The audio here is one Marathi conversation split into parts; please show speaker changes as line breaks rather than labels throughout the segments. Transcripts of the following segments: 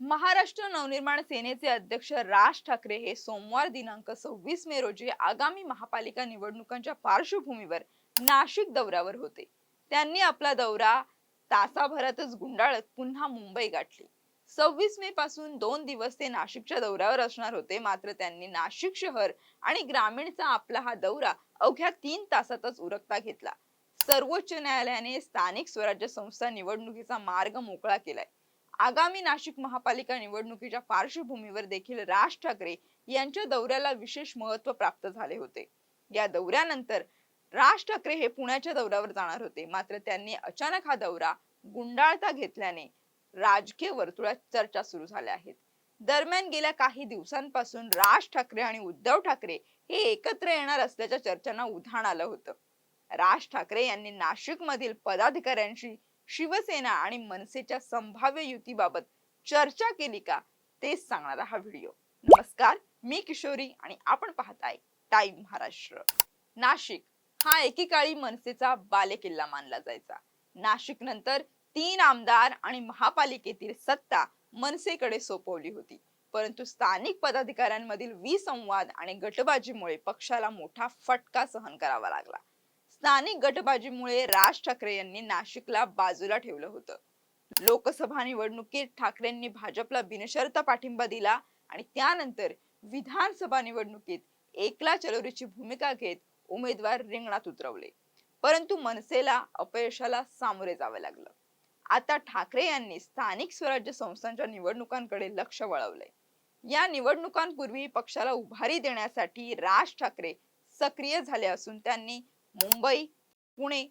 महाराष्ट्र नवनिर्माण सेनेचे अध्यक्ष राज ठाकरे हे सोमवार दिनांक सव्वीस मे रोजी आगामी महापालिका निवडणुकांच्या पार्श्वभूमीवर नाशिक दौऱ्यावर होते. त्यांनी आपला दौरा तासाभरातच गुंडाळत पुन्हा मुंबई गाठली. सव्वीस मे पासून दोन दिवस ते नाशिकच्या दौऱ्यावर असणार होते मात्र त्यांनी नाशिक शहर आणि ग्रामीणचा आपला हा दौरा अवघ्या तीन तासातच उरकता घेतला. सर्वोच्च न्यायालयाने स्थानिक स्वराज्य संस्था निवडणुकीचा मार्ग मोकळा केलाय. आगामी नाशिक महापालिका निवडणुकीच्या पार्श्वभूमीवर देखील राज ठाकरे यांच्या दौऱ्याला विशेष महत्त्व प्राप्त झाले होते. या दौऱ्यानंतर राज ठाकरे हे पुण्याच्या दौऱ्यावर जाणार होते. मात्र त्यांनी अचानक हा दौरा गुंडाळता घेतल्याने राजकीय वर्तुळात चर्चा सुरू झाल्या आहेत. दरम्यान गेल्या काही दिवसांपासून राज ठाकरे आणि उद्धव ठाकरे हे एकत्र येणार असल्याच्या चर्चांना उधाण आलं होतं. राज ठाकरे यांनी नाशिक मधील पदाधिकाऱ्यांशी शिवसेना आणि मनसेच्या संभाव्य युतीबाबत चर्चा केली का? तेच सांगणारा हा व्हिडिओ. नमस्कार मी किशोरी आणि आपण पाहताय टाइम महाराष्ट्र. नाशिक हा एकेकाळी मनसेचा बालेकिल्ला मानला जायचा. नाशिक नंतर तीन आमदार आणि महापालिकेतील सत्ता मनसेकडे सोपवली होती. परंतु स्थानिक पदाधिकाऱ्यांमधील विसंवाद आणि गटबाजीमुळे पक्षाला मोठा फटका सहन करावा लागला. स्थानिक गटबाजीमुळे राज ठाकरे यांनी नाशिकला बाजूला ठेवलं होतं. लोकसभा निवडणुकीत ठाकरेंनी भाजपला बिनशर्त पाठिंबा दिला आणि त्यानंतर विधानसभा निवडणुकीत एकला चलोरीची भूमिका घेत उमेदवार रिंगणात उतरवले. परंतु मनसेला अपयशाला सामोरे जावे लागलं. आता ठाकरे यांनी स्थानिक स्वराज्य संस्थांच्या निवडणुकांकडे लक्ष वळवलंय. या निवडणुकांपूर्वी पक्षाला उभारी देण्यासाठी राज ठाकरे सक्रिय झाले असून त्यांनी मुंबई पुणे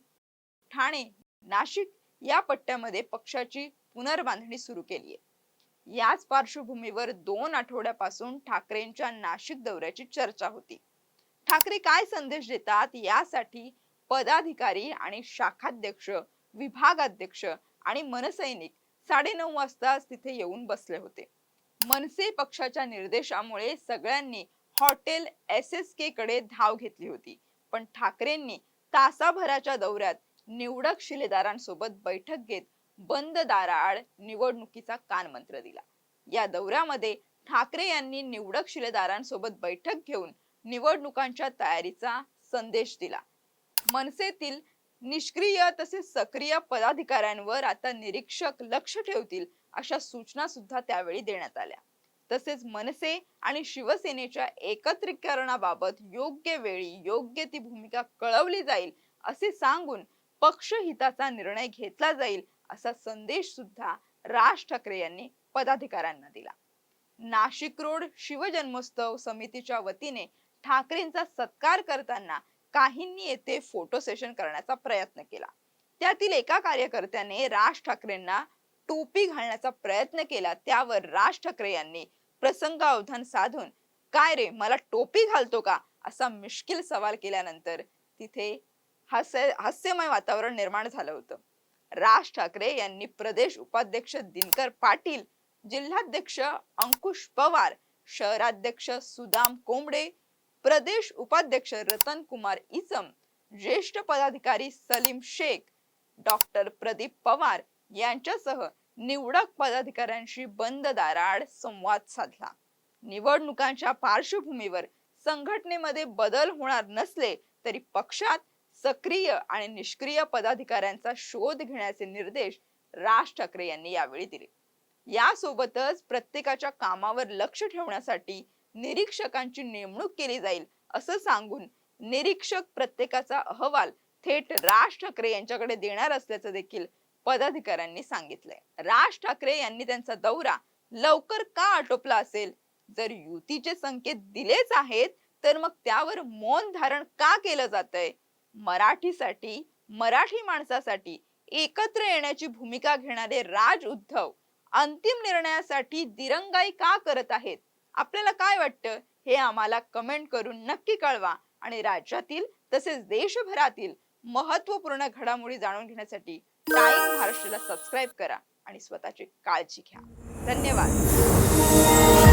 ठाणे नाशिक या पट्ट्यामध्ये पक्षाची पुनर्बांधणी सुरू केली आहे. याच पार्श्वभूमीवर दोन आठवड्यापासून ठाकरेंच्या नाशिक दौऱ्याची चर्चा होती. ठाकरे काय संदेश देतात यासाठी पदाधिकारी आणि शाखाध्यक्ष विभागाध्यक्ष आणि मनसैनिक साडेनऊ वाजता तिथे येऊन बसले होते. मनसे पक्षाच्या निर्देशामुळे सगळ्यांनी हॉटेल एस एस के कडे धाव घेतली होती. पण ठाकरेंनी तासाभराच्या दौऱ्यात निवडक शिलेदारांसोबत बैठक घेत बंद दाराआड निवडणुकीचा कानमंत्र दिला. या दौऱ्यामध्ये ठाकरे यांनी निवडक शिलेदारांसोबत बैठक घेऊन निवडणुकांच्या तयारीचा संदेश दिला. मनसेतील निष्क्रिय तसेच सक्रिय पदाधिकाऱ्यांवर आता निरीक्षक लक्ष ठेवतील अशा सूचना सुद्धा त्यावेळी देण्यात आल्या. तसेच मनसे आणि शिवसेनेच्या एकत्रीकरणाबाबत योग्य वेळी योग्य ती भूमिका कळवली जाईल असे सांगून पक्षहिताचा निर्णय घेतला जाईल असा संदेश सुद्धा राज ठाकरे यांनी पदाधिकाऱ्यांना दिला. नाशिक रोड शिवजन्मोत्सव समितीच्या वतीने ठाकरेंचा सत्कार करताना काहींनी येथे फोटो सेशन करण्याचा प्रयत्न केला. त्यातील एका कार्यकर्त्याने राज ठाकरेंना टोपी घालण्याचा प्रयत्न केला त्यावर राज ठाकरे यांनी प्रसंगावधान साधून काय रे मला टोपी घालतो का? असा मिश्किल सवाल केल्यानंतर तिथे हास्य हास्यमय वातावरण निर्माण झालं होतं. राज ठाकरे यांनी प्रदेश उपाध्यक्ष दिनकर पाटील जिल्हाध्यक्ष अंकुश पवार शहराध्यक्ष सुदाम कोंबडे प्रदेश उपाध्यक्ष रतन कुमार इसम ज्येष्ठ पदाधिकारी सलीम शेख डॉक्टर प्रदीप पवार यांच्यासह निवडक पदाधिकाऱ्यांशी बंद दाराआड संवाद साधला. निवडणुकांच्या पार्श्वभूमीवर संघटनेमध्ये बदल होणार नसले तरी पक्षात सक्रिय आणि निष्क्रिय पदाधिकाऱ्यांचा शोध घेण्याचे निर्देश राज ठाकरे यांनी यावेळी दिले. यासोबतच प्रत्येकाच्या कामावर लक्ष ठेवण्यासाठी निरीक्षकांची नेमणूक केली जाईल असं सांगून निरीक्षक प्रत्येकाचा अहवाल थेट राज ठाकरे यांच्याकडे देणार असल्याचं देखील पदाधिकाऱ्यांनी सांगितलंय. राज ठाकरे यांनी त्यांचा दौरा लवकर का आटोपला असेल? जर युतीचे संकेत दिलेच आहेत तर मग त्यावर मौन धारण का केलं जातंय? मराठीसाठी मराठी माणसासाठी एकत्र येण्याची भूमिका घेणारे राज उद्धव अंतिम निर्णयासाठी दिरंगाई का करत आहेत? आपल्याला काय वाटतं? हे आम्हाला कमेंट करून नक्की कळवा आणि राज्यातील तसेच देशभरातील महत्त्वपूर्ण घडामोडी जाणून घेण्यासाठी टाइम महाराष्ट्राला सबस्क्राईब करा आणि स्वतःची काळजी घ्या. धन्यवाद.